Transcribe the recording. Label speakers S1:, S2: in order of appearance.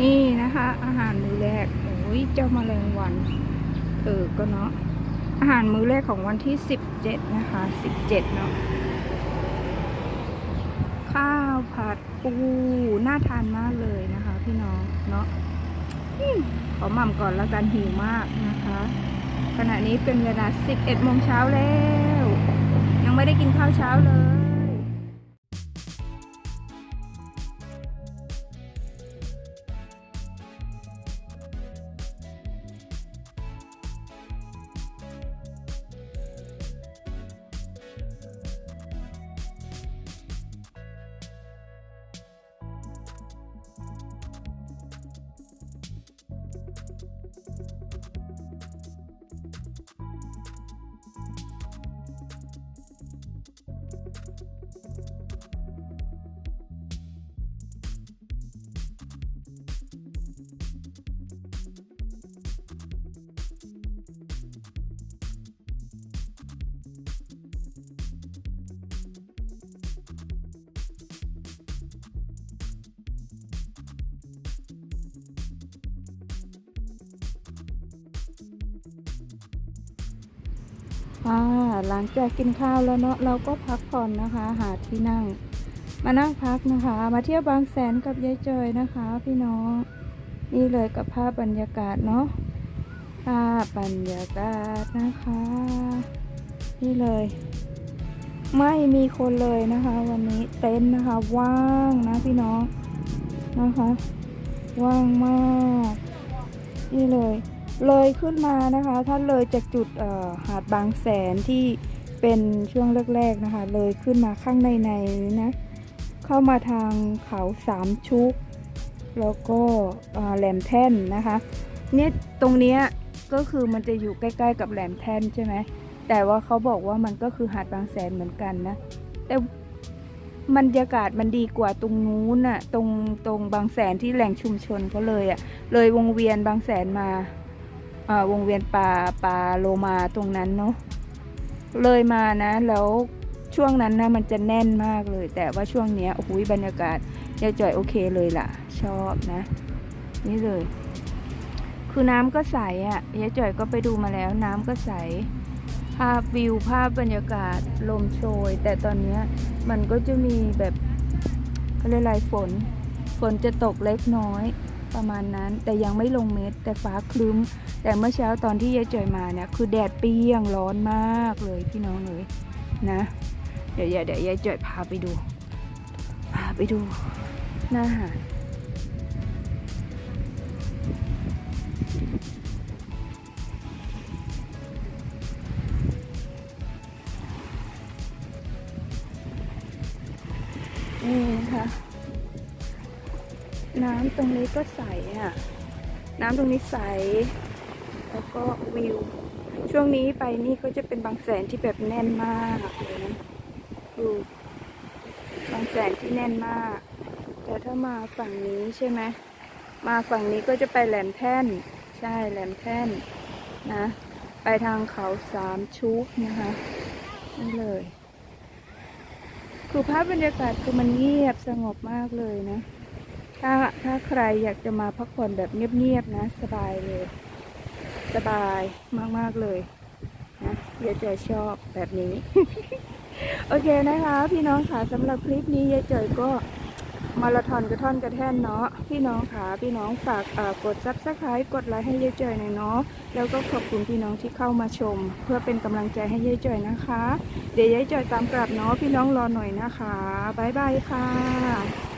S1: นี่นะคะ อาหารมื้อแรกโอ้ยเจ้าแมลงวันเออก็เนาะอาหารมื้อแรกของวันที่สิบเจ็ดนะคะสิบเจ็ดเนาะข้าวผัดปูน่าทานมากเลยนะคะ พี่น้องเนาะอขอหม่ำก่อนแล้วกันหิวมากนะคะ ขณะนี้เป็นเวลา11โมงเช้าแล้ว ยังไม่ได้กินข้าวเช้าเลย อ่าหลังจากกินข้าวแล้วเนาะเราก็พักผ่อนนะคะ หาที่นั่ง มานั่งพักนะคะ มาเที่ยวบางแสนกับยายจอยนะคะ พี่น้องนี่เลยกับภาพบรรยากาศเนาะภาพบรรยากาศนะคะ นี่เลย ไม่มีคนเลยนะคะ วันนี้เต็นท์นะคะ ว่างนะพี่น้องนะคะ ว่างมาก นี่เลย เลยขึ้นมานะคะ ถ้าเลยจากจุดหาดบางแสนที่เป็นช่วงแรกๆนะคะ เลยขึ้นมาข้างในในนนะ เข้ามาทางเขาสามชุก แล้วก็แหลมแท่นนะคะเนี่ยตรงนี้ก็คือมันจะอยู่ใกล้ๆกับแหลมแท่นใช่ไหมแต่ว่าเขาบอกว่ามันก็คือหาดบางแสนเหมือนกันนะ แต่บรรยากาศมันดีกว่าตรงนู้นน่ะตรงตรงบางแสนที่แหล่งชุมชนเขาเลยอะเลยวงเวียนบางแสนมา วงเวียนปลาปลาโลมาตรงนั้นเนาะเลยมานะ แล้วช่วงนั้นนะมันจะแน่นมากเลย แต่ว่าช่วงเนี้ยโอ้โหบรรยากาศยายจ่อยโอเคเลยล่ะ ชอบนะ นี่เลย คือน้ำก็ใสอะ่ะยายจ่อยก็ไปดูมาแล้ว น้ำก็ใส ภาพวิวภาพบรรยากาศลมโชย แต่ตอนเนี้ยมันก็จะมีแบบเขาเรียกอะไรฝน ฝนจะตกเล็กน้อย ประมาณนั้น แต่ยังไม่ลงเม็ดแต่ฟ้าครึ้ม แต่เมื่อเช้าตอนที่ยายจ่อยมาเนี่ยคือแดดเปรี้ยงร้อนมากเลยพี่น้องเลยนะ เดี๋ยวเดี๋ยวยายจ่อยพาไปดู พาไปดูหน้าหาดนี่นะคะ น้ำตรงนี้ก็ใสอะ น้ำตรงนี้ใส แล้วก็วิว ช่วงนี้ไปนี่ก็จะเป็นบางแสนที่แบบแน่นมากเลยนะดูบางแสนที่แน่นมาก แต่ถ้ามาฝั่งนี้ใช่ไหม มาฝั่งนี้ก็จะไปแหลมแท่น ใช่แหลมแท่นนะ ไปทางเขาสามชุกนะคะนี่เลยคือภาพบรรยากาศคือมันเงียบสงบมากเลยนะ ถ้าถ้าใครอยากจะมาพักผ่อนแบบเงียบๆนะ สบายเลย สบายมากๆเลยนะยายจอยชอบแบบนี้ โอเคนะคะ พี่น้องค่ะสำหรับคลิปนี้ยายจอยก็มาราธอนกระท่อนกระแท่นเนาะพี่น้องค่ะพี่น้องฝากกดซับสไครต์กดไลค์ให้ยายจอยหน่อยเนาะแล้วก็ขอบคุณพี่น้องที่เข้ามาชม เพื่อเป็นกำลังใจให้ยายจอยนะคะ เดี๋ยวยายจอยตามกลับเนาะพี่น้องรอหน่อยนะคะบ๊ายบายค่ะ